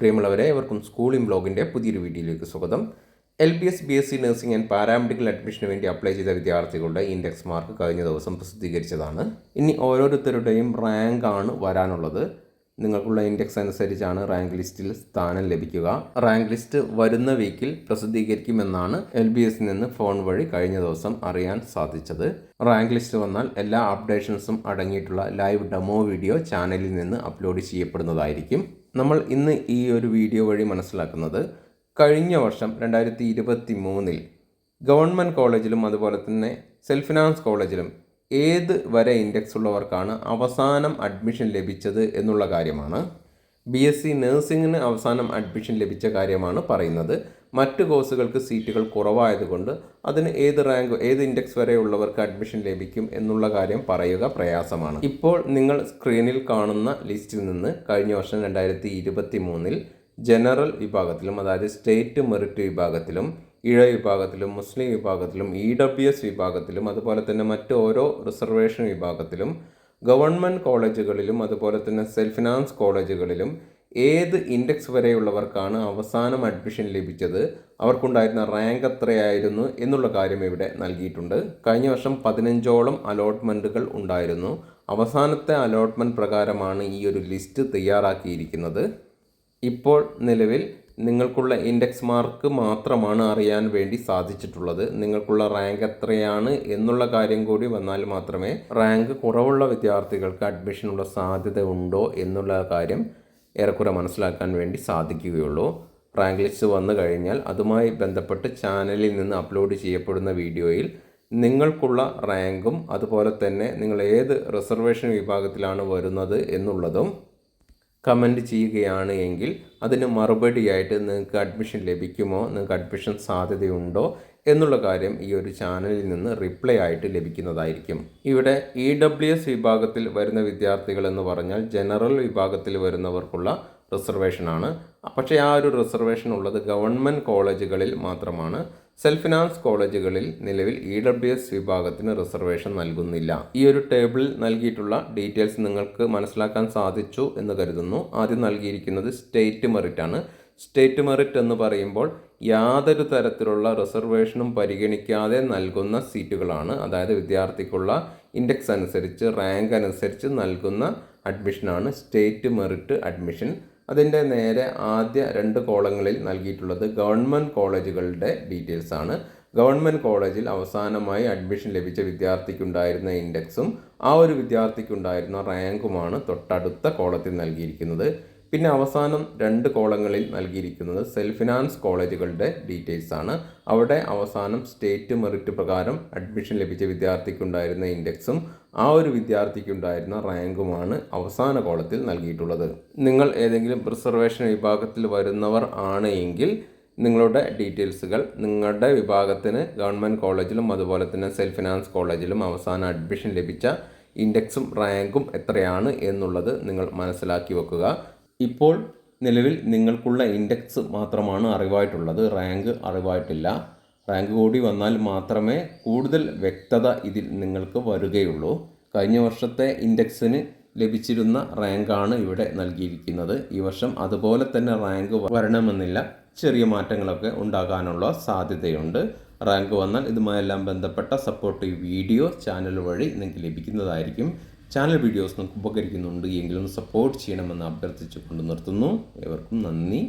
പ്രിയമുള്ളവരെ ഇവർക്കും സ്കൂളിംഗ് ബ്ലോഗിന്റെ പുതിയൊരു വീഡിയോയിലേക്ക് സ്വാഗതം. L B S B S C nursing and paramedical അഡ്മിഷന് വേണ്ടി അപ്ലൈ ചെയ്ത വിദ്യാർത്ഥികളുടെ ഇൻഡെക്സ് മാർക്ക് കഴിഞ്ഞ ദിവസം പ്രസിദ്ധീകരിച്ചതാണ്. ഇനി ഓരോരുത്തരുടെയും റാങ്ക് ആണ് വരാനുള്ളത്. നിങ്ങൾക്കുള്ള ഇൻഡെക്സ് അനുസരിച്ചാണ് റാങ്ക് ലിസ്റ്റിൽ സ്ഥാനം ലഭിക്കുക. റാങ്ക് ലിസ്റ്റ് വരുന്ന വീക്കിൽ പ്രസിദ്ധീകരിക്കുമെന്നാണ് എൽ ബി എസിൽ നിന്ന് ഫോൺ വഴി കഴിഞ്ഞ ദിവസം അറിയാൻ സാധിച്ചത്. റാങ്ക് ലിസ്റ്റ് വന്നാൽ എല്ലാ അപ്ഡേഷൻസും അടങ്ങിയിട്ടുള്ള ലൈവ് ഡെമോ വീഡിയോ ചാനലിൽ നിന്ന് അപ്ലോഡ് ചെയ്യപ്പെടുന്നതായിരിക്കും. നമ്മൾ ഇന്ന് ഈ ഒരു വീഡിയോ വഴി മനസ്സിലാക്കുന്നത് കഴിഞ്ഞ വർഷം രണ്ടായിരത്തി ഇരുപത്തി മൂന്നിൽ ഗവൺമെന്റ് കോളേജിലും അതുപോലെ തന്നെ സെൽഫ് ഫിനാൻസ് കോളേജിലും ഏത് വരെ ഇൻഡെക്സ് ഉള്ളവർക്കാണ് അവസാനം അഡ്മിഷൻ ലഭിച്ചത് എന്നുള്ള കാര്യമാണ്. ബി എസ് സി നഴ്സിംഗിന് അവസാനം അഡ്മിഷൻ ലഭിച്ച കാര്യമാണ് പറയുന്നത്. മറ്റ് കോഴ്സുകൾക്ക് സീറ്റുകൾ കുറവായതുകൊണ്ട് അതിന് ഏത് റാങ്ക് ഏത് ഇൻഡെക്സ് വരെ ഉള്ളവർക്ക് അഡ്മിഷൻ ലഭിക്കും എന്നുള്ള കാര്യം പറയുക പ്രയാസമാണ്. ഇപ്പോൾ നിങ്ങൾ സ്ക്രീനിൽ കാണുന്ന ലിസ്റ്റിൽ നിന്ന് കഴിഞ്ഞ വർഷം രണ്ടായിരത്തി ഇരുപത്തി മൂന്നിൽ ജനറൽ വിഭാഗത്തിലും അതായത് സ്റ്റേറ്റ് മെറിറ്റ് വിഭാഗത്തിലും ഇഴ വിഭാഗത്തിലും മുസ്ലിം വിഭാഗത്തിലും ഇ ഡബ്ല്യു എസ് വിഭാഗത്തിലും അതുപോലെ തന്നെ മറ്റ് ഓരോ റിസർവേഷൻ വിഭാഗത്തിലും ഗവൺമെന്റ് കോളേജുകളിലും അതുപോലെ തന്നെ സെൽഫ് ഫിനാൻസ് കോളേജുകളിലും ഏത് ഇൻഡെക്സ് വരെയുള്ളവർക്കാണ് അവസാനം അഡ്മിഷൻ ലഭിച്ചത് അവർക്കുണ്ടായിരുന്ന റാങ്ക് എത്രയായിരുന്നു എന്നുള്ള കാര്യം ഇവിടെ നൽകിയിട്ടുണ്ട്. കഴിഞ്ഞ വർഷം പതിനഞ്ചോളം അലോട്ട്മെന്റുകൾ ഉണ്ടായിരുന്നു. അവസാനത്തെ അലോട്ട്മെന്റ് പ്രകാരമാണ് ഈ ഒരു ലിസ്റ്റ് തയ്യാറാക്കിയിരിക്കുന്നത്. ഇപ്പോൾ നിലവിൽ നിങ്ങൾക്കുള്ള ഇൻഡെക്സ് മാർക്ക് മാത്രമാണ് അറിയാൻ വേണ്ടി സാധിച്ചിട്ടുള്ളത്. നിങ്ങൾക്കുള്ള റാങ്ക് എത്രയാണ് എന്നുള്ള കാര്യം കൂടി വന്നാൽ മാത്രമേ റാങ്ക് കുറവുള്ള വിദ്യാർത്ഥികൾക്ക് അഡ്മിഷനുള്ള സാധ്യത ഉണ്ടോ എന്നുള്ള കാര്യം ഏറെക്കുറെ മനസ്സിലാക്കാൻ വേണ്ടി സാധിക്കുകയുള്ളൂ. റാങ്ക് ലിസ്റ്റ് വന്നു കഴിഞ്ഞാൽ അതുമായി ബന്ധപ്പെട്ട് ചാനലിൽ നിന്ന് അപ്ലോഡ് ചെയ്യപ്പെടുന്ന വീഡിയോയിൽ നിങ്ങൾക്കുള്ള റാങ്കും അതുപോലെ തന്നെ നിങ്ങൾ ഏത് റിസർവേഷൻ വിഭാഗത്തിലാണ് വരുന്നത് എന്നുള്ളതും കമന്റ് ചെയ്യുകയാണ് എങ്കിൽ അതിന് മറുപടിയായിട്ട് നിങ്ങൾക്ക് അഡ്മിഷൻ ലഭിക്കുമോ? നിങ്ങൾക്ക് അഡ്മിഷൻ സാധ്യതയുണ്ടോ? എന്നുള്ള കാര്യം ഈ ഒരു ചാനലിൽ നിന്ന് റിപ്ലൈ ആയിട്ട് ലഭിക്കുന്നതായിരിക്കും. ഇവിടെ ഇ ഡബ്ല്യു എസ് വിഭാഗത്തിൽ വരുന്ന വിദ്യാർത്ഥികൾ എന്ന് പറഞ്ഞാൽ ജനറൽ വിഭാഗത്തിൽ വരുന്നവർക്കുള്ള റിസർവേഷനാണ് പക്ഷേ ആ ഒരു റിസർവേഷൻ ഉള്ളത് ഗവൺമെന്റ് കോളേജുകളിൽ മാത്രമാണ്. സെൽഫ് ഫിനാൻസ് കോളേജുകളിൽ നിലവിൽ ഇ ഡബ്ല്യു എസ് വിഭാഗത്തിന് റിസർവേഷൻ നൽകുന്നില്ല. ഈ ഒരു ടേബിളിൽ നൽകിയിട്ടുള്ള ഡീറ്റെയിൽസ് നിങ്ങൾക്ക് മനസ്സിലാക്കാൻ സാധിച്ചു എന്ന് കരുതുന്നു. ആദ്യം നൽകിയിരിക്കുന്നത് സ്റ്റേറ്റ് മെറിറ്റ് ആണ്. സ്റ്റേറ്റ് മെറിറ്റ് എന്ന് പറയുമ്പോൾ യാതൊരു തരത്തിലുള്ള റിസർവേഷനും പരിഗണിക്കാതെ നൽകുന്ന സീറ്റുകളാണ്. അതായത് വിദ്യാർത്ഥിക്കുള്ള ഇൻഡെക്സ് അനുസരിച്ച് റാങ്ക് അനുസരിച്ച് നൽകുന്ന അഡ്മിഷനാണ് സ്റ്റേറ്റ് മെറിറ്റ് അഡ്മിഷൻ. അതിന്റെ നേരെ ആദ്യ രണ്ട് കോളങ്ങളിൽ നൽകിയിട്ടുള്ളത് ഗവൺമെന്റ് കോളേജുകളുടെ ഡീറ്റെയിൽസ് ആണ്. ഗവൺമെന്റ് കോളേജിൽ അവസാനമായി അഡ്മിഷൻ ലഭിച്ച വിദ്യാർത്ഥിക്കുണ്ടായിരുന്ന ഇൻഡെക്സും ആ ഒരു വിദ്യാർത്ഥിക്കുണ്ടായിരുന്ന റാങ്കുമാണ് തൊട്ടടുത്ത കോളത്തിൽ നൽകിയിരിക്കുന്നത്. പിന്നെ അവസാനം രണ്ട് കോളങ്ങളിൽ നൽകിയിരിക്കുന്നത് സെൽഫ് ഫിനാൻസ് കോളേജുകളുടെ ഡീറ്റെയിൽസ് ആണ്. അവിടെ അവസാനം സ്റ്റേറ്റ് മെറിറ്റ് പ്രകാരം അഡ്മിഷൻ ലഭിച്ച വിദ്യാർത്ഥിക്കുണ്ടായിരുന്ന ഇൻഡെക്സും ആ ഒരു വിദ്യാർത്ഥിക്കുണ്ടായിരുന്ന റാങ്കുമാണ് അവസാന കോളത്തിൽ നൽകിയിട്ടുള്ളത്. നിങ്ങൾ ഏതെങ്കിലും റിസർവേഷൻ വിഭാഗത്തിൽ വരുന്നവർ ആണ് എങ്കിൽ നിങ്ങളുടെ ഡീറ്റെയിൽസുകൾ നിങ്ങളുടെ വിഭാഗത്തിന് ഗവൺമെന്റ് കോളേജിലും അതുപോലെ തന്നെ സെൽഫ് ഫിനാൻസ് കോളേജിലും അവസാന അഡ്മിഷൻ ലഭിച്ച ഇൻഡെക്സും റാങ്കും എത്രയാണ് എന്നുള്ളത് നിങ്ങൾ മനസ്സിലാക്കി വെക്കുക. ഇപ്പോൾ നിലവിൽ നിങ്ങൾക്കുള്ള ഇൻഡെക്സ് മാത്രമാണ് അറിവായിട്ടുള്ളത്. റാങ്ക് അറിവായിട്ടില്ല. റാങ്ക് കൂടി വന്നാൽ മാത്രമേ കൂടുതൽ വ്യക്തത ഇതിൽ നിങ്ങൾക്ക് വരികയുള്ളൂ. കഴിഞ്ഞ വർഷത്തെ ഇൻഡെക്സിന് ലഭിച്ചിരുന്ന റാങ്കാണ് ഇവിടെ നൽകിയിരിക്കുന്നത്. ഈ വർഷം അതുപോലെ തന്നെ റാങ്ക് വരണമെന്നില്ല. ചെറിയ മാറ്റങ്ങളൊക്കെ ഉണ്ടാകാനുള്ള സാധ്യതയുണ്ട്. റാങ്ക് വന്നാൽ ഇതുമായെല്ലാം ബന്ധപ്പെട്ട സപ്പോർട്ടീവ് വീഡിയോ ചാനൽ വഴി നിങ്ങൾക്ക് ലഭിക്കുന്നതായിരിക്കും. ചാനൽ വീഡിയോസ് നമുക്ക് ഉപകരിക്കുന്നുണ്ട്. എങ്കിലും സപ്പോർട്ട് ചെയ്യണമെന്ന് അഭ്യർത്ഥിച്ചുകൊണ്ട് നിർത്തുന്നു. ഏവർക്കും നന്ദി.